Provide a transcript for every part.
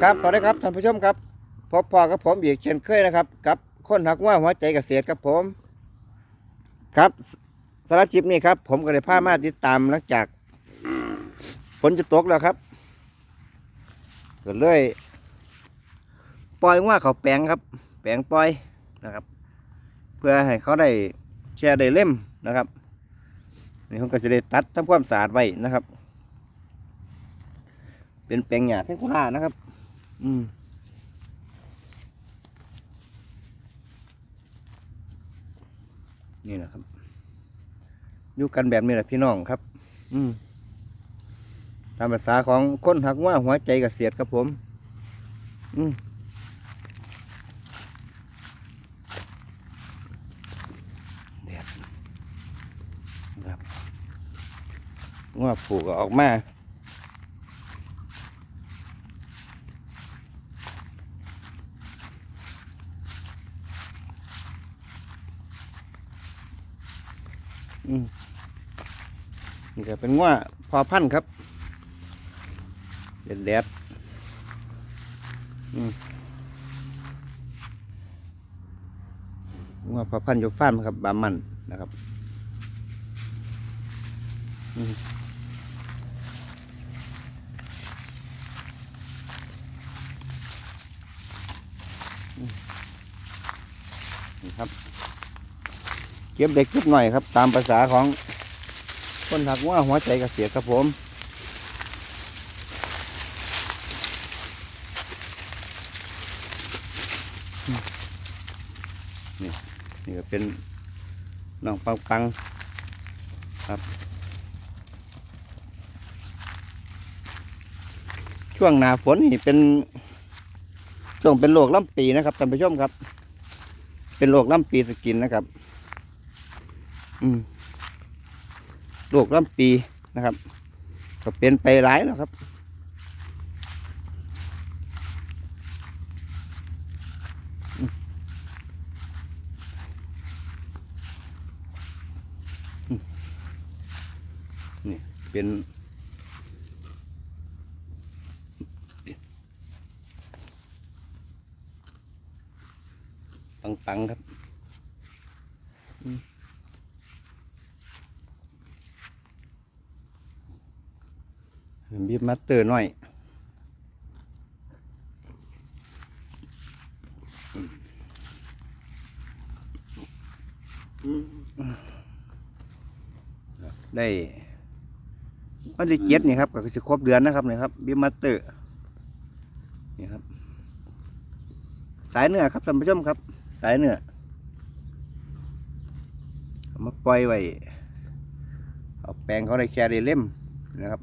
ครับสวัสดีครับท่านผู้ชมครับพบพอกับผมอีกเช่นเคยนะครับกับคนหักว่าหัวใจเกษตรครับผม ครับสารบคลิปนี้ครับ ผมก็ได้พามาติดตามหลังจากฝนจะตกแล้วครับก็เลยปล่อยว่าเขาแปลงครับ แปลงปล่อยนะครับ เพื่อให้เขาได้แช่ได้เล่มนะครับนี่ผมก็จะได้ตัดทำความสะอาดไว้นะครับ เป็นแปลงหญ้าเพชรกุหลานะครับ อืมนี่นะครับอยู่กันแบบนี้แหละพี่น้องครับ อืมตามภาษาของคนหักว่าหัวใจกเกษตรครับผม อืมเด็ดครับว่าผูกก็ออกมา อืมนี่ก็เป็นว่าพอพันธุ์ครับเด็ดแดดอืมว่าพอพันธุ์อยู่ฟาร์มครับบามันนะครับอืมอืมนี่ครับ เก็บเด็กเก็บหน่อยครับ ตามภาษาของคนหักว่าหัวใจกระเกษตรครับผมนี่นี่ก็เป็นน้องปังปังครับ ช่วงหนาฝนนี่เป็นช่วงเป็นโรคล่ำปีนะครับท่านผู้ชมครับ เป็นโรคล่ำปีสกินนะครับ โรคลำปีนะครับ ก็เป็นไปหลายแล้วครับนี่เป็นปังๆครับ บีบมัตเตอร์หน่อยได้วันที่เจ็ดนี่ครับก็คือสิครบเดือนนะครับนี่ครับบีบมัตเตอร์นี่ครับ สายเนื้อครับท่านผู้ชมครับ สายเนื้อมาปล่อยไว้เอาแปลงเขาได้แค่ได้เล่มนะครับ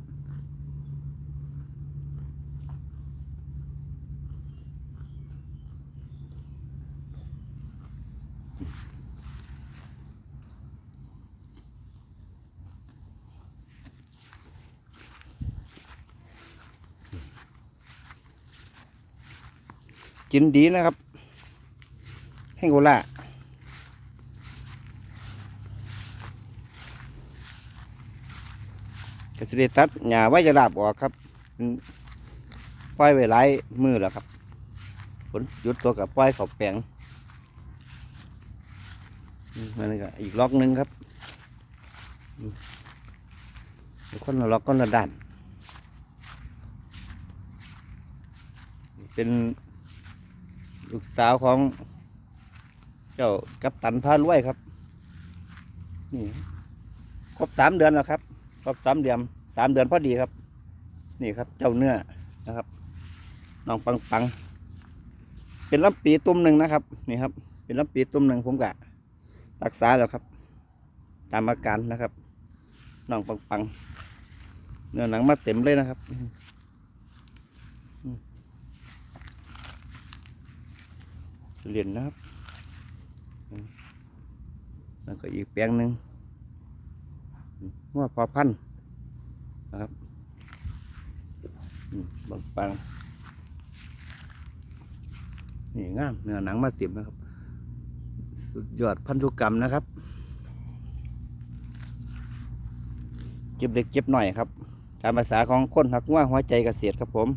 กินดีนะครับแห้งโกล่าก็สิได้ตัดหญ้าไว้จะลาบออกครับปล่อยไว้หลายมือแล้วครับฝนหยุดตัวกับปล่อยเขาแปลงมันก็อีกล็อกหนึ่งครับคนละล็อกคนละด้าน เป็น ลูกสาวของ เจ้ากัปตันพารวยครับ นี่ครบสามเดือนแล้วครับ ครบสามเดือนสามเดือนพอดีครับ นี่ครับ เจ้าเนื้อนะครับน้องปังปัง เป็นลำปีตุ้มหนึ่งนะครับ นี่ครับ เป็นลำปีตุ้มหนึ่งผมกะรักษาแล้วครับ ตามอาการนะครับน้องปังปัง เนื้อหนังมาเต็มเลยนะครับ เรียนนะครับแล้วก็อีกแปลงหนึ่งว่าพอพันนะครับบางปังนี่งามเนื้อหนังมาเต็มนะครับ สุดยอดพันธุกรรมนะครับ เก็บเล็กเก็บหน่อยครับตามภาษาของคนหักว่าหัวใจเกษตรครับผม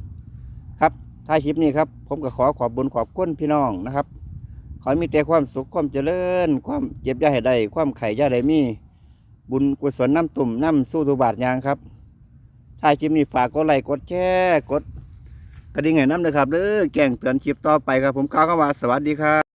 ท้ายคลิปนี้ครับ ผมก็ขอขอบบุญขอบคุณพี่น้องนะครับ ขอให้มีแต่ความสุขความเจริญ ความเจ็บย่าให้ได้ความไข่ย่าได้มี บุญกุศลน้ำตุ่มน้ำสู้ตุบาทยางครับท้ายคลิปนี้ฝากกดไลค์กดแชร์กดกระดิ่งให้น้ำเลยครับเด้อแก่งเตือนคลิปต่อไปครับ ผมก้าวเข้ามาสวัสดีครับ